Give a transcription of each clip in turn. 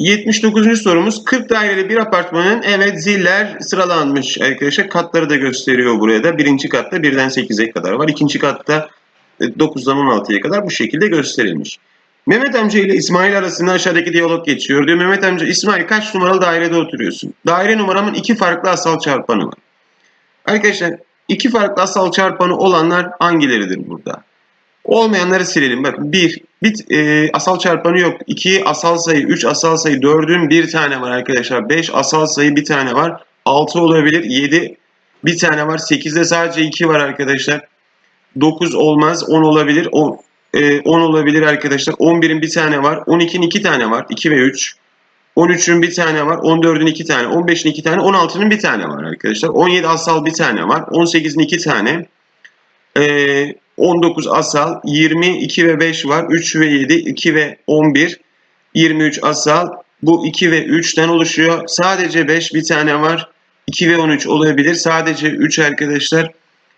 79. sorumuz 40 daireli bir apartmanın evet ziller sıralanmış arkadaşlar. Katları da gösteriyor buraya da. Birinci katta birden 8'e kadar var. İkinci katta e, 9'dan 16'ya kadar bu şekilde gösterilmiş. Mehmet amca ile İsmail arasında aşağıdaki diyalog geçiyor. Diyor Mehmet amca İsmail kaç numaralı dairede oturuyorsun? Daire numaramın iki farklı asal çarpanı var. Arkadaşlar iki farklı asal çarpanı olanlar hangileridir burada? Olmayanları silelim. Bakın 1 bir e, asal çarpanı yok. 2 asal sayı, 3 asal sayı, 4'ün bir tane var arkadaşlar. 5 asal sayı bir tane var. 6 olabilir. 7 bir tane var. 8'de sadece 2 var arkadaşlar. 9 olmaz. 10 olabilir. 10, e, 10 olabilir arkadaşlar. 11'in bir tane var. 12'nin 2 tane var. 2 ve 3. 13'ün bir tane var. 14'ün 2 tane. 15'in 2 tane. 16'nın bir tane var arkadaşlar. 17 asal bir tane var. 18'in 2 tane. Ee, 19 asal, 20, 2 ve 5 var. 3 ve 7, 2 ve 11, 23 asal. Bu 2 ve 3'ten oluşuyor. Sadece 5 bir tane var. 2 ve 13 olabilir. Sadece 3 arkadaşlar.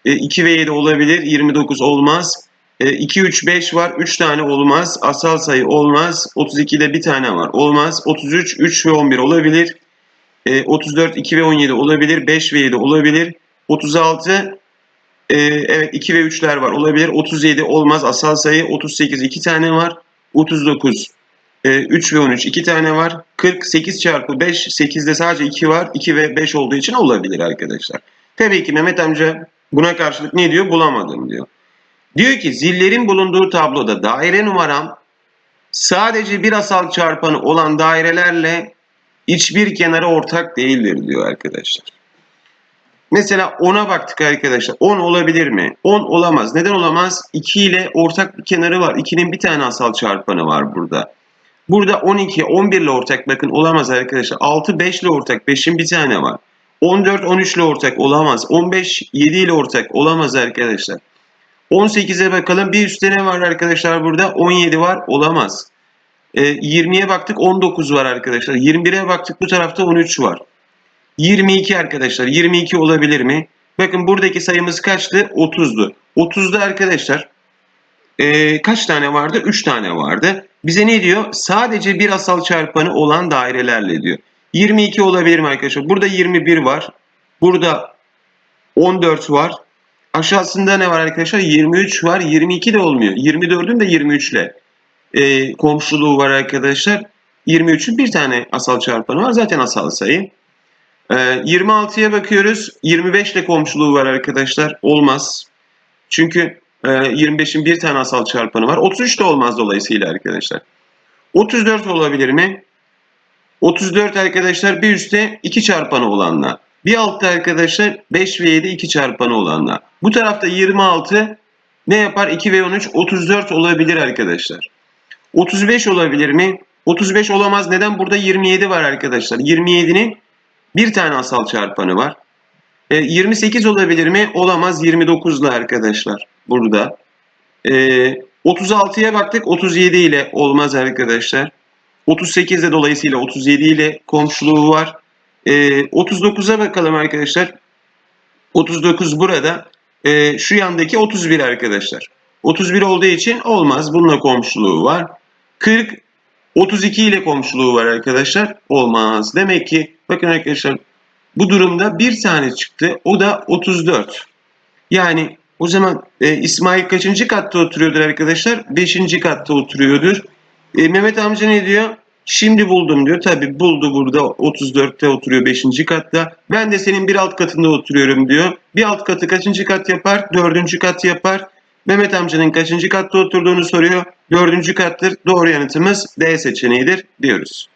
E, 2 ve 7 olabilir. 29 olmaz. E, 2, 3, 5 var. 3 tane olmaz. Asal sayı olmaz. 32'de bir tane var. Olmaz. 33, 3 ve 11 olabilir. E, 34, 2 ve 17 olabilir. 5 ve 7 olabilir. 36, ee, evet 2 ve 3'ler var. Olabilir. 37 olmaz. Asal sayı 38 2 tane var. 39 e, 3 ve 13 2 tane var. 48 çarpı 5 8'de sadece 2 var. 2 ve 5 olduğu için olabilir arkadaşlar. Tabii ki Mehmet amca buna karşılık ne diyor? Bulamadım diyor. Diyor ki zillerin bulunduğu tabloda daire numaram sadece bir asal çarpanı olan dairelerle hiçbir kenara ortak değildir diyor arkadaşlar. Mesela 10'a baktık arkadaşlar. 10 olabilir mi? 10 olamaz. Neden olamaz? 2 ile ortak bir kenarı var. 2'nin bir tane asal çarpanı var burada. Burada 12, 11 ile ortak bakın olamaz arkadaşlar. 6, 5 ile ortak. 5'in bir tane var. 14, 13 ile ortak olamaz. 15, 7 ile ortak olamaz arkadaşlar. 18'e bakalım. Bir üstte ne var arkadaşlar burada? 17 var. Olamaz. E, 20'ye baktık 19 var arkadaşlar. 21'e baktık bu tarafta 13 var. 22 arkadaşlar. 22 olabilir mi? Bakın buradaki sayımız kaçtı? 30'du. 30'da arkadaşlar e, kaç tane vardı? 3 tane vardı. Bize ne diyor? Sadece bir asal çarpanı olan dairelerle diyor. 22 olabilir mi arkadaşlar? Burada 21 var. Burada 14 var. Aşağısında ne var arkadaşlar? 23 var. 22 de olmuyor. 24'ün de 23 ile e, komşuluğu var arkadaşlar. 23'ün bir tane asal çarpanı var. Zaten asal sayı. 26'ya Ee, bakıyoruz. 25 ile komşuluğu var arkadaşlar. Olmaz. Çünkü e, 25'in bir tane asal çarpanı var. 33 de olmaz dolayısıyla arkadaşlar. 34 olabilir mi? 34 arkadaşlar bir üstte 2 çarpanı olanla. Bir altta arkadaşlar 5 ve 7 2 çarpanı olanla. Bu tarafta 26 ne yapar? 2 ve 13 34 olabilir arkadaşlar. 35 olabilir mi? 35 olamaz. Neden? Burada 27 var arkadaşlar. 27'nin bir tane asal çarpanı var. E, 28 olabilir mi? Olamaz. 29'la arkadaşlar burada. E, 36'ya baktık. 37 ile olmaz arkadaşlar. 38 de dolayısıyla 37 ile komşuluğu var. E, 39'a bakalım arkadaşlar. 39 burada. E, şu yandaki 31 arkadaşlar. 31 olduğu için olmaz. Bununla komşuluğu var. 40 32 ile komşuluğu var arkadaşlar. Olmaz. Demek ki bakın arkadaşlar bu durumda bir tane çıktı. O da 34. Yani o zaman e, İsmail kaçıncı katta oturuyordur arkadaşlar? Beşinci katta oturuyordur. E, Mehmet amca ne diyor? Şimdi buldum diyor. Tabi buldu burada 34'te oturuyor 5. katta. Ben de senin bir alt katında oturuyorum diyor. Bir alt katı kaçıncı kat yapar? Dördüncü kat yapar. Mehmet amcanın kaçıncı katta oturduğunu soruyor. Dördüncü kattır. Doğru yanıtımız D seçeneğidir diyoruz.